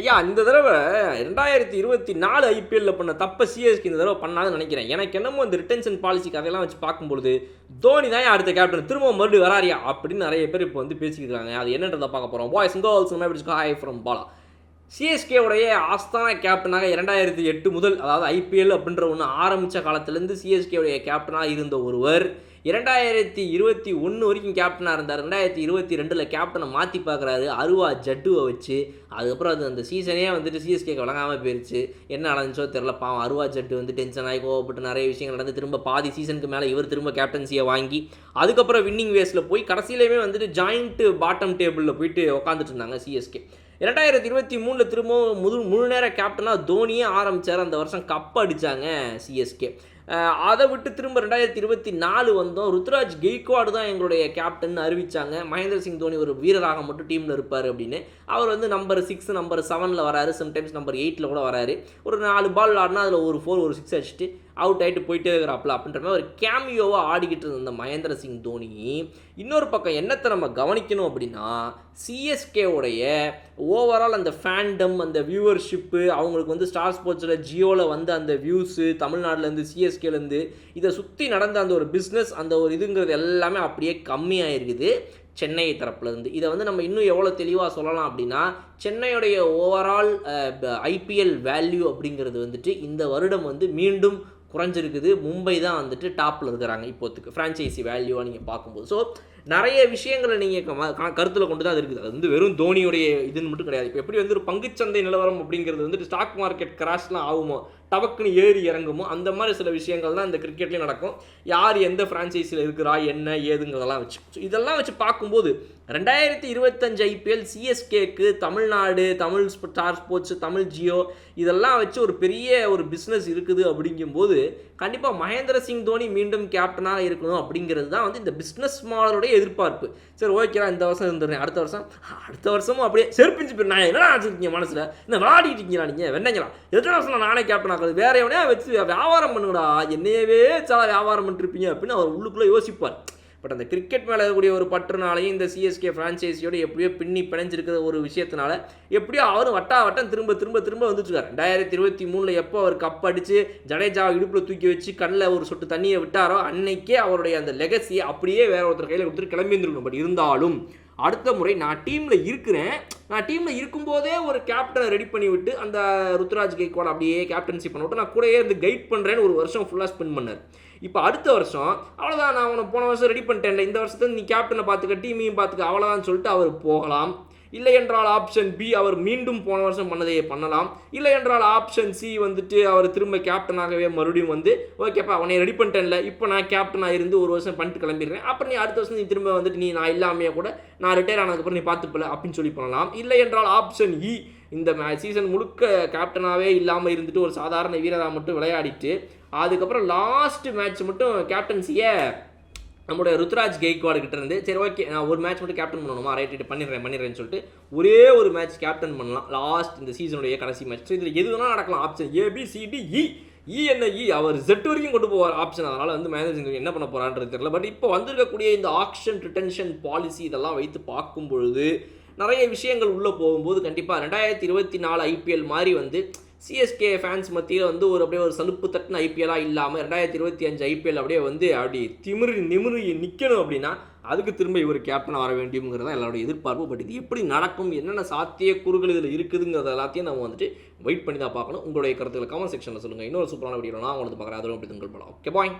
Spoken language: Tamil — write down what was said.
ஐயா இந்த தடவை ரெண்டாயிரத்தி இருபத்தி நாலு ஐபிஎல்ல பண்ண தப்ப சிஎஸ்கே இந்த தடவை பண்ணாதுன்னு நினைக்கிறேன். எனக்கு என்னமோ இந்த ரிட்டன்ஷன் பாலிசி கதையெல்லாம் வச்சு பார்க்கும்பொழுது தோனி தான் அடுத்த கேப்டன் திரும்ப மறுபடியும் வராரியா? அப்படின்னு நிறைய பேர் இப்போ வந்து பேசிக்கிட்டு இருக்காங்க. அது என்னன்றதை பார்க்க போகிறோம் boys girls hi from Bala CSK உடைய ஆஸ்தான கேப்டனாக இரண்டாயிரத்தி எட்டு முதல் அதாவது ஐபிஎல் அப்படின்ற ஒன்று ஆரம்பித்த காலத்துலேருந்து சிஎஸ்கே உடைய கேப்டனாக இருந்த ஒருவர் இரண்டாயிரத்தி இருபத்தி ஒன்று வரைக்கும் கேப்டனாக இருந்தார். ரெண்டாயிரத்தி இருபத்தி ரெண்டில் கேப்டனை மாற்றி பார்க்குறாரு. அருவா ஜட்டுவை வச்சு அதுக்கப்புறம் அது அந்த சீசனே வந்துட்டு சிஎஸ்கேக்கு வழங்காமல் போயிருச்சு. என்ன நடந்துச்சோ தெரில பாவம் அருவா ஜட்டு வந்து டென்ஷன் ஆகி கோவப்பட்டு நிறைய விஷயங்கள் நடந்து திரும்ப பாதி சீசனுக்கு மேலே இவர் திரும்ப கேப்டன்சியை வாங்கி அதுக்கப்புறம் வின்னிங் வேஸில் போய் கடைசியிலேயுமே வந்துட்டு ஜாயிண்ட்டு பாட்டம் டேபிளில் போயிட்டு உட்காந்துட்டு இருந்தாங்க சிஎஸ்கே இரண்டாயிரத்தி இருபத்தி மூணில் திரும்பவும் முழு முழு நேர கேப்டனாக தோனியே ஆரம்பித்தார் அந்த வருஷம் கப் அடித்தாங்க சிஎஸ்கே அதை விட்டு திரும்ப ரெண்டாயிரத்தி இருபத்தி நாலு வந்தோம். ருத்ராஜ் கெய்க்வாடு தான் எங்களுடைய கேப்டன் அறிவித்தாங்க மகேந்திர சிங் தோனி ஒரு வீரராக மட்டும் டீமில் இருப்பார் அப்படின்னு. அவர் வந்து நம்பர் சிக்ஸ் நம்பர் செவனில் வராரு. சம்டைம்ஸ் நம்பர் எயிட்டில் கூட வராரு. ஒரு நாலு பால் ஆடினா அதில் ஒரு ஃபோர் ஒரு சிக்ஸ் அடிச்சுட்டு அவுட் ஆகிட்டு போயிட்டே இருக்கிறாப்ல அப்படின்ற மாதிரி ஒரு கேமியோவாக ஆடிக்கிட்டு இருந்த மகேந்திர சிங் தோனி. இன்னொரு பக்கம் என்னத்தை நம்ம கவனிக்கணும் அப்படின்னா சிஎஸ்கேவுடைய ஓவரால் அந்த ஃபேண்டம் அந்த வியூவர்ஷிப்பு அவங்களுக்கு வந்து ஸ்டார் ஸ்போர்ட்ஸில் ஜியோவில் வந்து அந்த வியூஸு தமிழ்நாட்டிலேருந்து சிஎஸ்கேலேருந்து இதை சுற்றி நடந்த அந்த ஒரு பிஸ்னஸ் அந்த ஒரு இதுங்கிறது எல்லாமே அப்படியே கம்மியாக இருக்குது சென்னை தரப்புலேருந்து. இதை வந்து நம்ம இன்னும் எவ்வளோ தெளிவாக சொல்லலாம் அப்படின்னா சென்னையுடைய ஓவரால் ஐபிஎல் வேல்யூ அப்படிங்கிறது வந்துட்டு இந்த வருடம் வந்து மீண்டும் குறைஞ்சிருக்குது. மும்பை தான் வந்துட்டு டாப்பில் இருக்கிறாங்க இப்போத்துக்கு ஃப்ரான்ச்சைசி வேல்யூவாக நீங்கள் பார்க்கும்போது. ஸோ நிறைய விஷயங்களை நீங்கள் கருத்தில் கொண்டு தான் இருக்குது. அது வந்து வெறும் தோனியுடைய இதுன்னு மட்டும் கிடையாது. இப்போ எப்படி வந்து ஒரு பங்குச்சந்தை நிலவரம் அப்படிங்கிறது வந்துட்டு ஸ்டாக் மார்க்கெட் கிராஷ்லாம் ஆகுமோ? டபக்குன்னு ஏறி இறங்குமோ அந்த மாதிரி சில விஷயங்கள் தான் இந்த கிரிக்கெட்லேயும் நடக்கும். யார் எந்த ஃப்ரான்ச்சைஸில் இருக்கிறா என்ன ஏதுங்கிறதெல்லாம் வச்சு. ஸோ இதெல்லாம் வச்சு பார்க்கும்போது ரெண்டாயிரத்தி இருபத்தஞ்சு ஐபிஎல் சிஎஸ்கேக்கு தமிழ்நாடு தமிழ் ஸ்டார் ஸ்போர்ட்ஸ் தமிழ் ஜியோ இதெல்லாம் வச்சு ஒரு பெரிய ஒரு பிஸ்னஸ் இருக்குது அப்படிங்கும்போது கண்டிப்பாக மகேந்திர சிங் தோனி மீண்டும் கேப்டனாக இருக்கணும் அப்படிங்கிறது தான் வந்து இந்த பிஸ்னஸ் மாடலுடைய எதிர்பார்ப்பு. சரி ஓகேடா இந்த வருஷம் இருந்துடுறேன் அடுத்த வருஷம் அடுத்த வருஷமும் அப்படியே செருப்பிஞ்சு போய் நான் என்ன வச்சுருக்கீங்க மனசில்? என்ன விளாடிட்டு இருக்கீங்களா நீங்கள் வெண்ணைங்களா எத்தனை வருஷம் நானே கேப்டன் ஆகுது வேற எவனையா வச்சு வியாபாரம் பண்ணுங்கடா என்னையவே சாலா வியாபாரம் பண்ணிருப்பீங்க அப்படின்னு அவர் உள்ளுக்குள்ளே யோசிப்பார். பட் அந்த கிரிக்கெட் மேலே இருக்கக்கூடிய ஒரு பற்றுனாலையும் இந்த சிஎஸ்கே ஃப்ரான்ச்சைஸியோடு எப்படியோ பின்னி பிணைஞ்சிருக்கிற ஒரு விஷயத்தினால எப்படியோ அவரும் வட்டா வட்டம் திரும்ப திரும்ப திரும்ப வந்துட்டுருக்காரு. ரெண்டாயிரத்தி இருபத்தி மூணில் எப்போ அவர் கப் அடித்து ஜடேஜா இடுப்பில் தூக்கி வச்சு கண்ணில் ஒரு சொட்டு தண்ணியை விட்டாரோ அன்னைக்கே அவருடைய அந்த லெகசியை அப்படியே வேற ஒருத்தர் கையில் கொடுத்துட்டு கிளம்பி வந்துருக்கணும். பட் இருந்தாலும் அடுத்த முறை நான் டீமில் இருக்கிறேன். நான் டீமில் இருக்கும்போதே ஒரு கேப்டனை ரெடி பண்ணி விட்டு அந்த ருத்ராஜ் கேக்வாட் அப்படியே கேப்டன்சி பண்ண விட்டு நான் கூடயே இருந்து கைட் பண்ணுறேன்னு ஒரு வருஷம் ஃபுல்லாக ஸ்பெண்ட் பண்ணார். இப்போ அடுத்த வருஷம் அவ்வளோதான் நான் உனக்கு போன வருஷம் ரெடி பண்ணிட்டேன் இந்த வருஷத்துல நீ கேப்டனை பார்த்துக்க டீமையும் பார்த்துக்க அவ்வளோதான் சொல்லிட்டு அவர் போகலாம். இல்லை என்றால் ஆப்ஷன் பி அவர் மீண்டும் போன வருஷம் பண்ணதையே பண்ணலாம். இல்லை என்றால் ஆப்ஷன் சி வந்துட்டு அவர் திரும்ப கேப்டனாகவே மறுபடியும் வந்து ஓகேப்பா அவனை ரெடி பண்ணிட்டேன்ல இப்போ நான் கேப்டனாக இருந்து ஒரு வருஷம் பண்ணிட்டு கிளம்பிடுறேன். அப்புறம் நீ அடுத்த வருஷம் நீ திரும்ப வந்துட்டு நீ நான் இல்லாமையே கூட நான் ரிட்டையர் ஆனதுக்கப்புறம் நீ பார்த்துப்பல அப்படின்னு சொல்லி பண்ணலாம். இல்லை என்றால் ஆப்ஷன் இ e இந்த சீசன் முழுக்க கேப்டனாகவே இல்லாமல் இருந்துட்டு ஒரு சாதாரண வீரராக மட்டும் விளையாடிட்டு அதுக்கப்புறம் லாஸ்ட் மேட்ச் மட்டும் கேப்டன்சியை நம்மளுடைய ருத்ராஜ் கெய்க்வாடு கிட்ட இருந்து சரி ஓகே நான் ஒரு மேட்ச் மட்டும் கேப்டன் பண்ணணுமா? ரைட் ரைட் பண்ணிடுறேன் பண்ணிடுறேன்னு சொல்லிட்டு ஒரே ஒரு மேட்ச் கேப்டன் பண்ணலாம். லாஸ்ட் இந்த சீசனுடைய கடைசி மேட்ச் ஸோ இதில் எது வேணால் நடக்கலாம். ஆப்ஷன் ஏபிசிடி இ இ என்ன இ அவர் ஜெட் வரைக்கும் கொண்டு போவார் ஆப்ஷன் அதனால் வந்து மேனேஜிங் என்ன பண்ண போகிறான்றது தெரியல. பட் இப்போ வந்திருக்கக்கூடிய இந்த ஆக்ஷன் ரிட்டன்ஷன் பாலிசி இதெல்லாம் வைத்து பார்க்கும் பொழுது நிறைய விஷயங்கள் உள்ளே போகும்போது கண்டிப்பாக ரெண்டாயிரத்தி இருபத்தி நாலு ஐபிஎல் மாதிரி வந்து சிஎஸ்கே ஃபேன்ஸ் மத்தியில் வந்து ஒரு அப்படியே ஒரு சலுப்பு தட்டின ஐபிஎல்லாக இல்லாமல் ரெண்டாயிரத்தி இருபத்தி அஞ்சு ஐபிஎல் அப்படியே வந்து அப்படி திமிரு நிமிரு நிற்கணும் அப்படின்னா அதுக்கு திரும்ப இவர் கேப்டன் வர வேண்டியங்கிறது தான் எல்லாருடைய எதிர்பார்ப்பு. பட் இது எப்படி நடக்கும்? என்னென்ன சாத்திய கூறுகள் இதில் இருக்குதுங்கிறது எல்லாத்தையும் நம்ம வந்துட்டு வெயிட் பண்ணி தான் பார்க்கணும். உங்களுடைய கருத்துக்களை கமெண்ட் செக்ஷனில் சொல்லுங்கள் இன்னொரு சூப்பரான வீடியோ நான் உங்களுக்கு பார்க்குறேன். அதோட அப்படி திங்கள் போகலாம் ஓகே பாய்